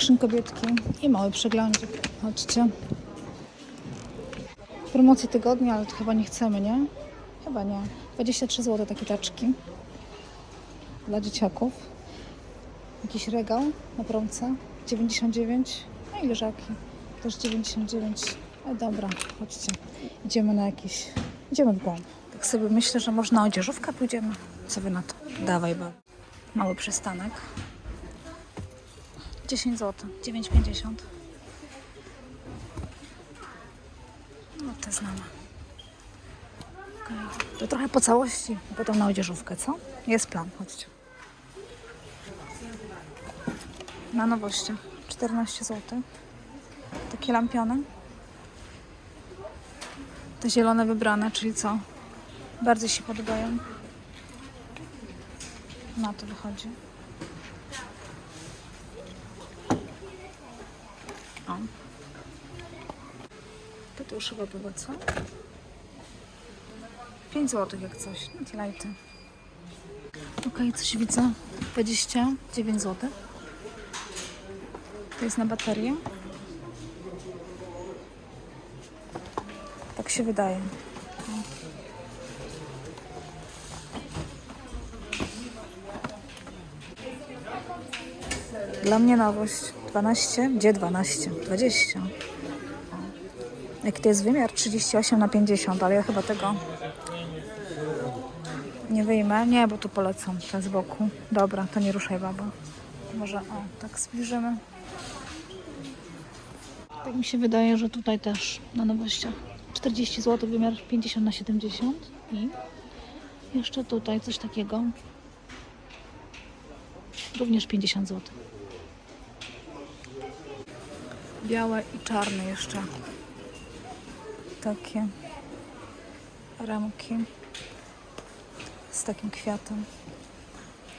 Action kobietki i mały przeglądzik. Chodźcie. Promocji tygodnia, ale to chyba nie chcemy, nie? Chyba nie. 23 zł takie taczki dla dzieciaków. Jakiś regał na promce 99. No i leżaki też 99. E, dobra, chodźcie. Idziemy na jakiś. Idziemy w głąb. Tak sobie myślę, że może na odzieżówkę pójdziemy. Co wy na to? Dawaj, bo mały przystanek. 10 zł, 9,50. No te znamy. Okej. To trochę po całości, potem na odzieżówkę, co? Jest plan, chodźcie. Na nowości 14 zł. Takie lampiony. Te zielone wybrane, czyli co? Bardzo się podobają. Na to wychodzi. O. Chyba było, co? 5 zł jak coś. No te lajty. Okej, coś widzę. 29 zł. To jest na baterię. Tak się wydaje. Dla mnie nowość. 12? Gdzie 12? 20. Jaki to jest wymiar? 38 na 50, ale ja chyba tego nie wyjmę. Nie, bo tu polecam ten z boku. Dobra, to nie ruszaj baba. Może o, tak zbliżymy. Tak mi się wydaje, że tutaj też na nowościach 40 zł, wymiar 50 na 70 i jeszcze tutaj coś takiego. Również 50 zł. Białe i czarne jeszcze. Takie ramki z takim kwiatem.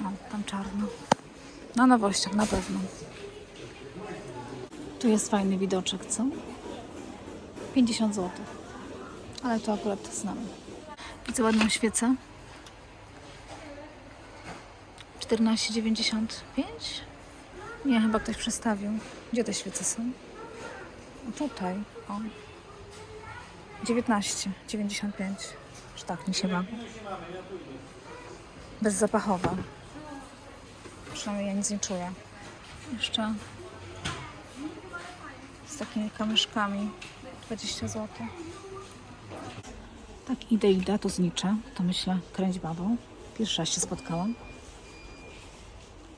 O, tam czarno. Na nowościach na pewno. Tu jest fajny widoczek, co? 50 zł. Ale to akurat znam. Widzę ładną świecę. 14,95? Nie, chyba ktoś przestawił. Gdzie te świece są? Tutaj. O. 19,95. Czy tak mi się bawi? Bezzapachowa. Przynajmniej ja nic nie czuję. Jeszcze z takimi kamyszkami 20 zł. Tak idę, idę, to zniczę. To myślę, kręć babą. Pierwszy raz się spotkałam.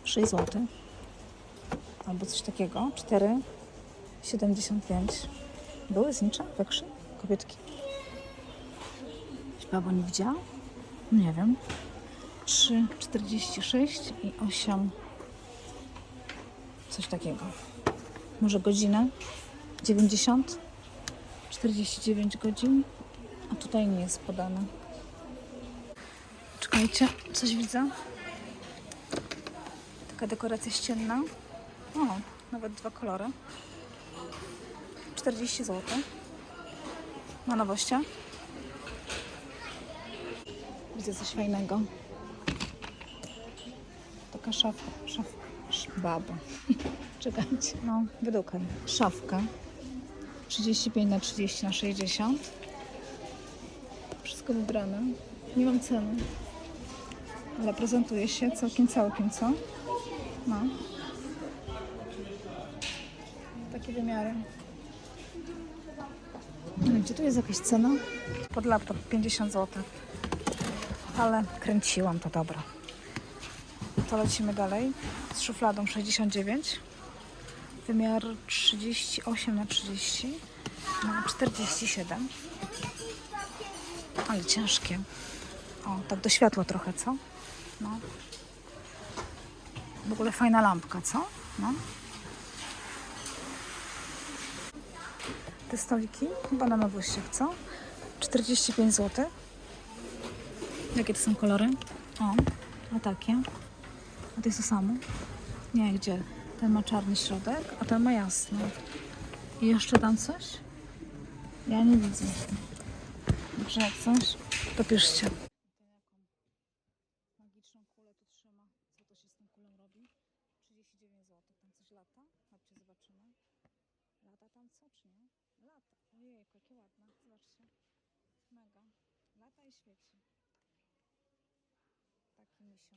6 zł. Albo coś takiego. 4,75. Były znicze? Wekrzy? Kobietki? Czy babo nie widziała? Nie wiem. 3,46 i 8. Coś takiego. Może godzinę? 90? 49 godzin? A tutaj nie jest podane. Czekajcie, coś widzę. Taka dekoracja ścienna. O, nawet dwa kolory. 40 zł. Na nowościach. Widzę coś fajnego. Taka szaf, szaf, sz, baba. Czekajcie, no, wydukaj. Szafka. 35 na 30 na 60. Wszystko wybrane. Nie mam ceny. Ale prezentuje się całkiem, całkiem, co? No. Takie wymiary. Wiem, Gdzie tu jest jakaś cena? Pod laptop 50 zł. Ale kręciłam to dobra. To lecimy dalej. Z szufladą 69. Wymiar 38 na 30 na 47. Ale ciężkie. O, tak do światła trochę, co? No. W ogóle fajna lampka, co? No. Te stoliki chyba na nowościach, co? 45 zł. Jakie to są kolory? O, a takie. A to jest to samo? Nie, gdzie? Ten ma czarny środek, a ten ma jasny. I jeszcze tam coś? Ja nie widzę. Dobrze, jak coś, to piszcie. Magiczną kulę tu trzyma. Co to się z tą kulą robi? 39 zł. Tam coś lata? Chodźcie, lata tam co, czy nie? Lata. Ojej, jakie ładne. Zobaczcie. Mega. Lata i świeci. Taki misio.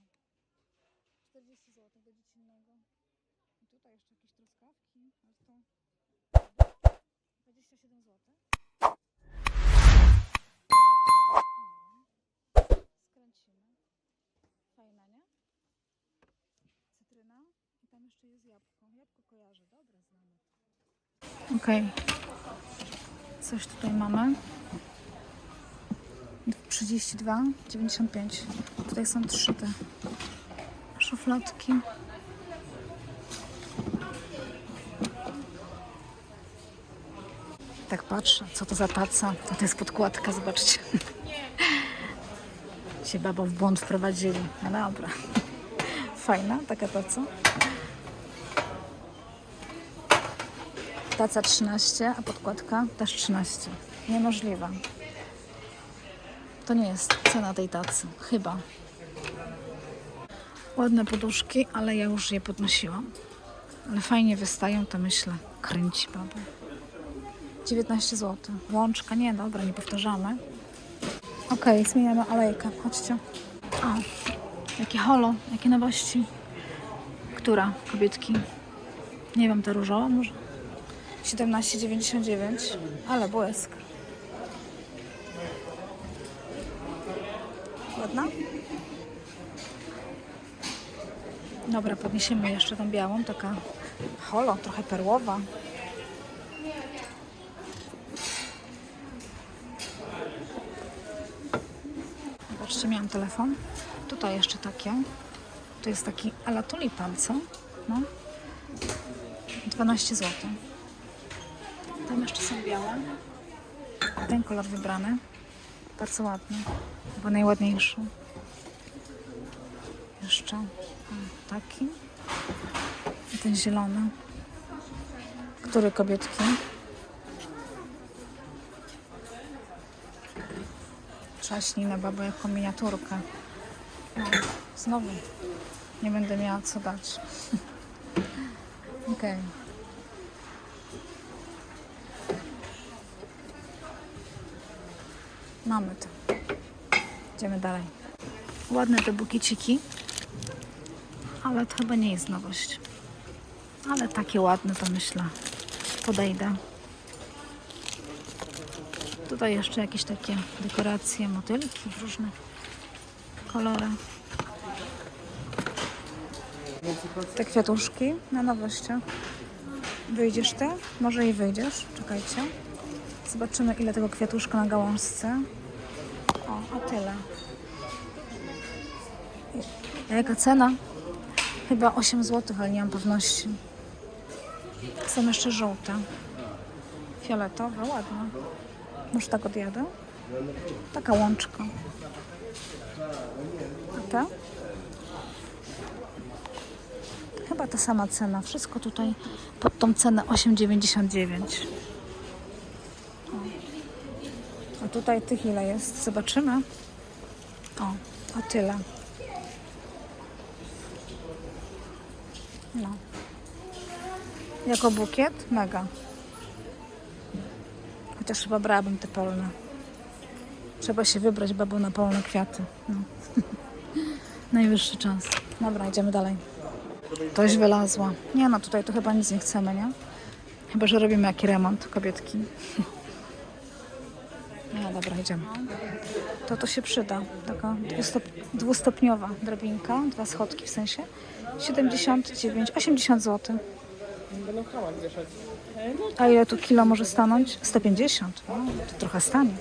40 zł do dziecinnego. I tutaj jeszcze jakieś truskawki. To 27 zł. Skręcimy. Fajna, nie? Cytryna. I tam jeszcze jest jabłko. Jabłko kojarzę. Dobre, znamy. Okej. Coś tutaj mamy. 32, 95. Tutaj są trzy te szufladki. Tak patrzę, co to za taca. To jest podkładka, zobaczcie. Się babo w błąd wprowadzili. No dobra. Fajna taka taca. Taca 13, a podkładka też 13. Niemożliwe. To nie jest cena tej tacy. Chyba. Ładne poduszki, ale ja już je podnosiłam. Ale fajnie wystają, to myślę. Kręci baba. 19 zł. Łączka, nie, dobra, nie powtarzamy. Okej, zmieniamy alejkę. Chodźcie. O, jakie holo, jakie nowości. Która, kobietki? Nie wiem, ta różowa może? 17,99, ale błysk. Ładna? Dobra, podniesiemy jeszcze tą białą, taka holo, trochę perłowa. Zobaczcie, miałam telefon. Tutaj jeszcze takie. To jest taki ala tulipan, co? No. 12 zł. Tam jeszcze są białe. Ten kolor wybrany. Bardzo ładny. Chyba najładniejszy. Jeszcze taki. I ten zielony. Który kobietki? Trzaśnij na babę jako miniaturkę. No, znowu. Nie będę miała co dać. Okej. Mamy to. Idziemy dalej. Ładne te bukieciki, ale to chyba nie jest nowość. Ale takie ładne to myślę. Podejdę. Tutaj jeszcze jakieś takie dekoracje, motylki w różnych kolorach. Te kwiatuszki na nowościach. Wyjdziesz ty? Może i wyjdziesz. Czekajcie. Zobaczymy ile tego kwiatuszka na gałązce. O, a tyle. A jaka cena? Chyba 8 zł, ale nie mam pewności. Są jeszcze żółte. Fioletowe, ładne. Może tak odjadę? Taka łączka. A ta? Chyba ta sama cena. Wszystko tutaj pod tą cenę 8,99. Tutaj tych ile jest? Zobaczymy. O, a tyle. No. Jako bukiet? Mega. Chociaż chyba brałabym te polne. Trzeba się wybrać, babo, na polne kwiaty. No. Najwyższy czas. Dobra, idziemy dalej. Toś wylazła. Nie no, tutaj to chyba nic nie chcemy, nie? Chyba, że robimy jaki remont, kobietki. No dobra, idziemy. To to się przyda. Taka dwustop, dwustopniowa drabinka, dwa schodki w sensie. 79, 80 zł. A ile tu kilo może stanąć? 150. O, to trochę stanie.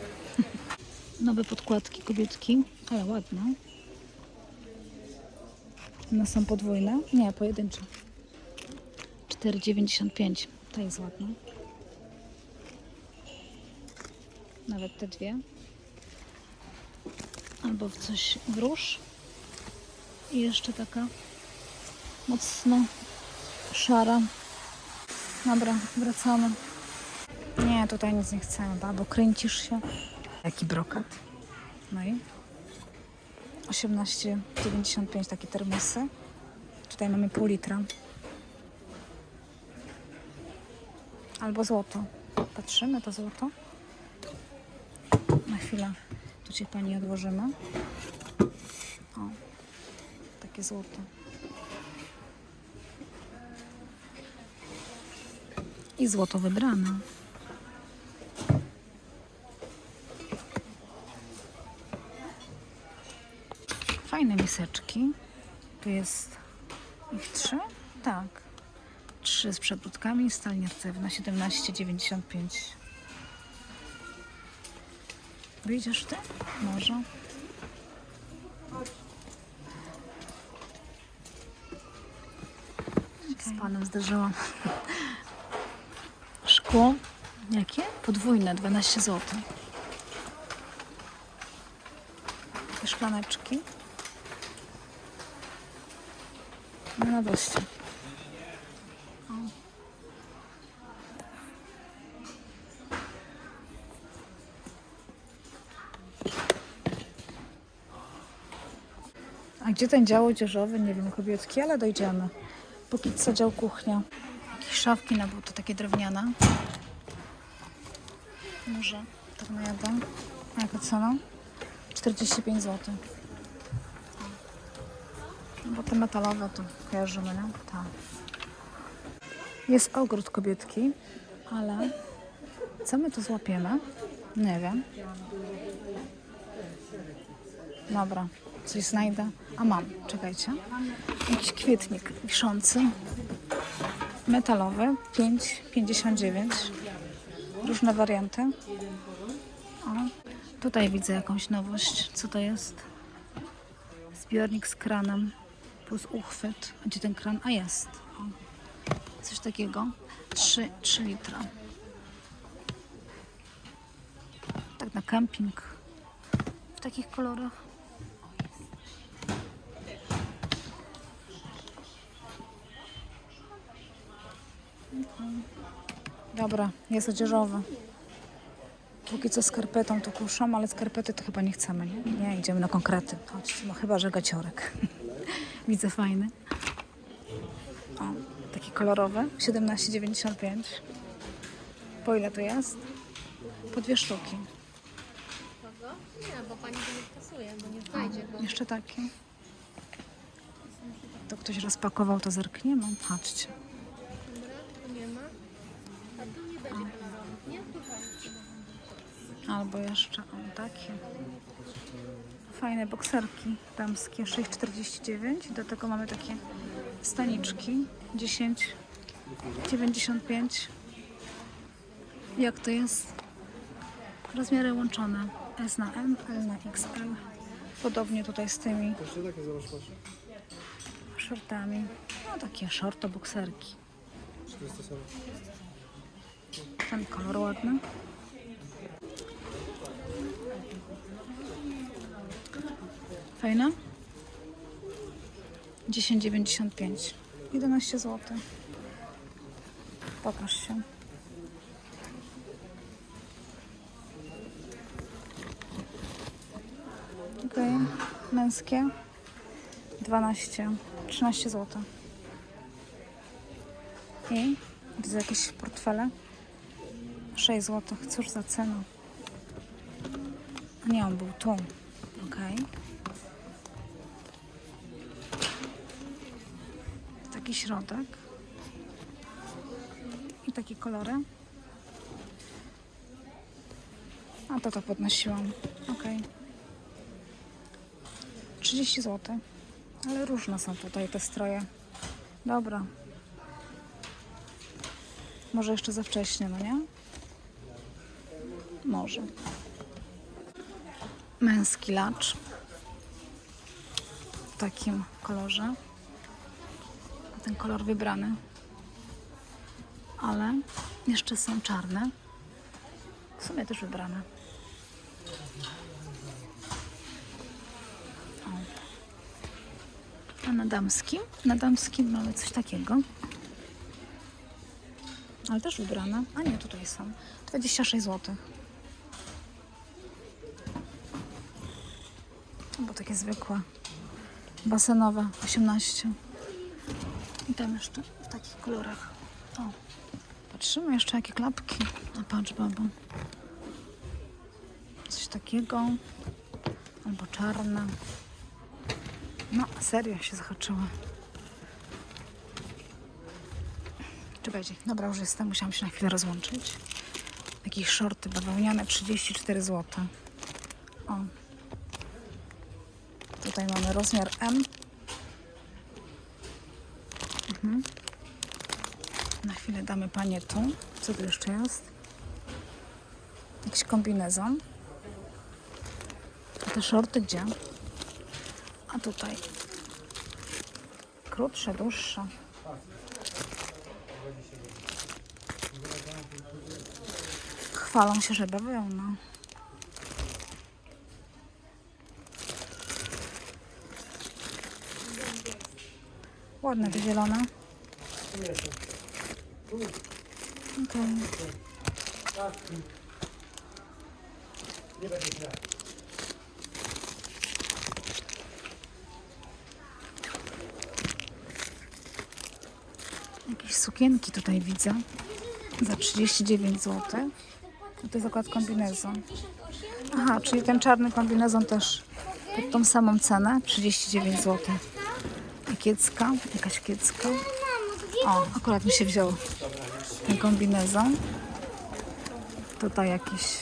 Nowe podkładki kobietki, ale ładne. One są podwójne? Nie, pojedyncze. 4,95. Ta jest ładna. Nawet te dwie. Albo w coś w róż. I jeszcze taka mocno szara. Dobra, wracamy. Nie, tutaj nic nie chcemy, babo. Kręcisz się. Jaki brokat. No i 18,95 takie termosy. Tutaj mamy pół litra. Albo złoto. Patrzymy to złoto. Na chwilę. Tu cię pani odłożymy. O, takie złoto. I złoto wybrane. Fajne miseczki. Tu jest ich trzy? Tak. Trzy z przebródkami, stal niercewna 17,95. Wyjdziesz ty? Może. Z panem zderzyłam. Szkło. Jakie? Podwójne, 12 zł. Takie szklaneczki. No na gdzie ten dział odzieżowy? Nie wiem, kobietki, ale dojdziemy. Póki co dział kuchnia. Jakieś szafki na buty, takie drewniane. Może tak najadę. A jaka cena? 45 zł. Bo te metalowe to kojarzymy, nie? Tak. Jest ogród kobietki, ale co my tu złapiemy? Nie wiem. Dobra, coś znajdę. A mam, czekajcie. Jakiś kwietnik wiszący. Metalowy, 5,59. Różne warianty. O, tutaj widzę jakąś nowość. Co to jest? Zbiornik z kranem plus uchwyt. Gdzie ten kran? A jest. O, coś takiego. 3, 3 litra. Tak na kemping. W takich kolorach. Dobra, jest odzieżowy. Póki co skarpetą to kuszą, ale skarpety to chyba nie chcemy, nie? Nie, idziemy na konkrety. Chodźcie, no chyba, że gaciorek. Widzę fajny. O, taki kolorowy, 17,95. Po ile to jest? Po dwie sztuki. Nie, bo pani go nie wkasuje, bo nie znajdzie go. Jeszcze takie. To ktoś rozpakował, to zerkniemy. Patrzcie. Dobra, tu nie ma. A tu nie będzie kolorowy. Nie, tutaj. Albo jeszcze o, takie. Fajne bokserki damskie 6,49. Do tego mamy takie staniczki 10,95. Jak to jest? Rozmiary łączone S na M, L na XL. Podobnie tutaj z tymi shortami. No takie shorto bokserki. 400 samo. Ten kolor ładny. Fajna? 10,95. 11 zł. Pokaż się. Okej. Męskie. 12. 13 zł. I widzę jakieś portfele. 6 zł. Cóż za cena. A Nie, on był tu. Okej. Taki środek. I takie kolory. A to to podnosiłam. Okej. 30 zł. Ale różne są tutaj te stroje. Dobra. Może jeszcze za wcześnie, no nie? Może. Męski lacz. W takim kolorze. Ten kolor wybrany. Ale jeszcze są czarne. W sumie też wybrane. O. A na damskim? Na damskim mamy coś takiego. Ale też wybrane. A nie, tutaj są. 26 zł. Bo takie zwykłe. Basenowe. 18. I tam jeszcze w takich kolorach. O, Patrzymy jeszcze jakie klapki. A patrz, babo. Coś takiego. Albo czarna. No, serio się zahaczyła. Czekajcie, dobra, już jestem. Musiałam się na chwilę rozłączyć. Jakieś shorty bawełniane, 34 zł. O. Tutaj mamy rozmiar M. Mhm. Na chwilę damy panie tu. Co tu jeszcze jest? Jakiś kombinezon. A te shorty gdzie? A tutaj. Krótsze, dłuższe. Chwalą się, że bawełna. Ładne te zielone. Okej. Jakieś sukienki tutaj widzę. Za 39 zł. To jest akurat kombinezon. Aha, czyli ten czarny kombinezon też pod tą samą cenę. 39 zł. Kiecka, jakaś kiecka. O, akurat mi się wziął ten kombinezon. Tutaj jakieś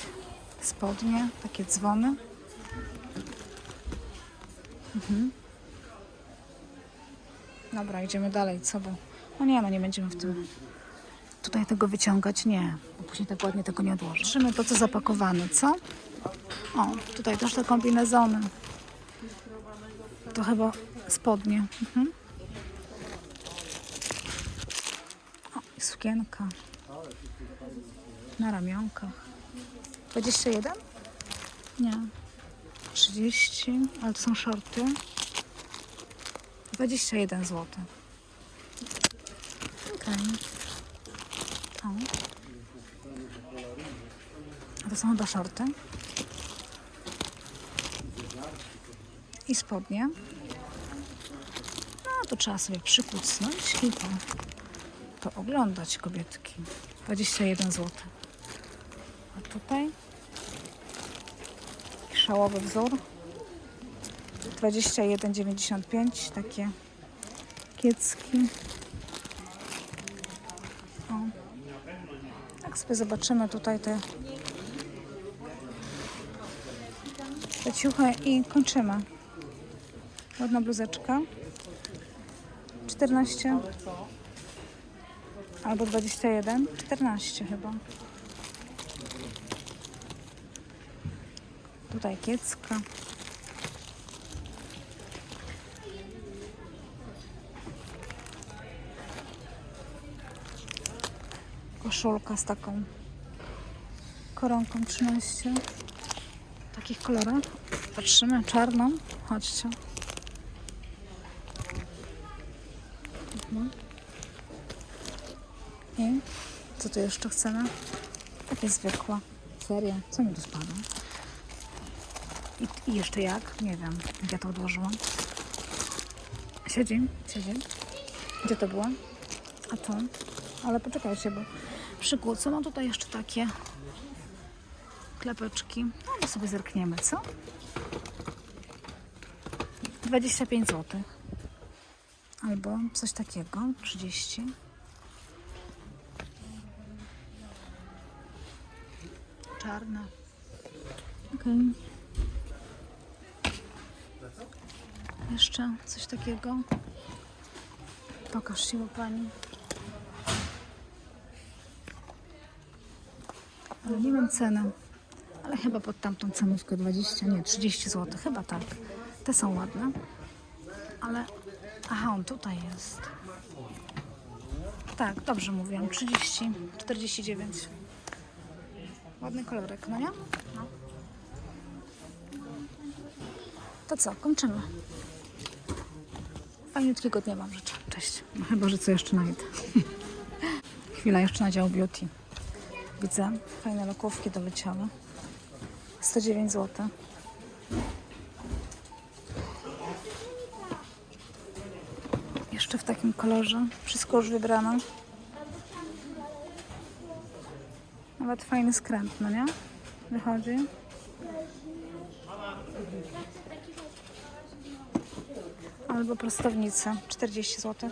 spodnie, takie dzwony. Mhm. Dobra, idziemy dalej. Co bo? No nie, no nie będziemy w tym tutaj tego wyciągać. Nie, bo później tak ładnie tego nie odłożę. Patrzymy to, co zapakowane, co? O, tutaj też te kombinezony. To chyba spodnie. Mhm. O, i sukienka. Na ramionkach. 21? Nie. 30, ale to są shorty. 21 zł. Okej. O. A to są chyba shorty. I spodnie. To trzeba sobie przykucnąć i to, to oglądać kobietki. 21 zł. A tutaj szałowy wzór. 21,95 takie kiecki. O. Tak sobie zobaczymy tutaj te, te ciuchy i kończymy. Ładna bluzeczka. 14 albo 21. 14 chyba. Tutaj kiecka. Koszulka z taką koronką 13. W takich kolorach. Patrzymy, czarną. Chodźcie. Mhm. I co tu jeszcze chcemy? Takie zwykłe. Serio? Co mi tu spada? I, I jeszcze jak? Nie wiem, jak ja to odłożyłam. Siedzi, siedzi. Gdzie to było? A to? Ale poczekajcie, bo przykłócę. Mam tutaj jeszcze takie klepeczki. No sobie zerkniemy, co? 25 zł. Albo coś takiego, 30. Czarna. Okej. Jeszcze coś takiego. Pokaż się pani. Ale nie wiem ceny. Ale chyba pod tamtą cenówkę 20, nie, 30 zł. Chyba tak. Te są ładne. Ale... Aha, on tutaj jest. Tak, dobrze mówiłam. 30, 49. Ładny kolorek, no nie? No. To co, kończymy. Fajniutkiego dnia Wam życzę. Cześć. No chyba, że co jeszcze znajdę. Chwila jeszcze na dział beauty. Widzę, fajne lokówki doleciały. 109 zł. Jeszcze w takim kolorze. Wszystko już wybrano. Nawet fajny skręt, no nie? Wychodzi. Albo prostownica, 40 zł.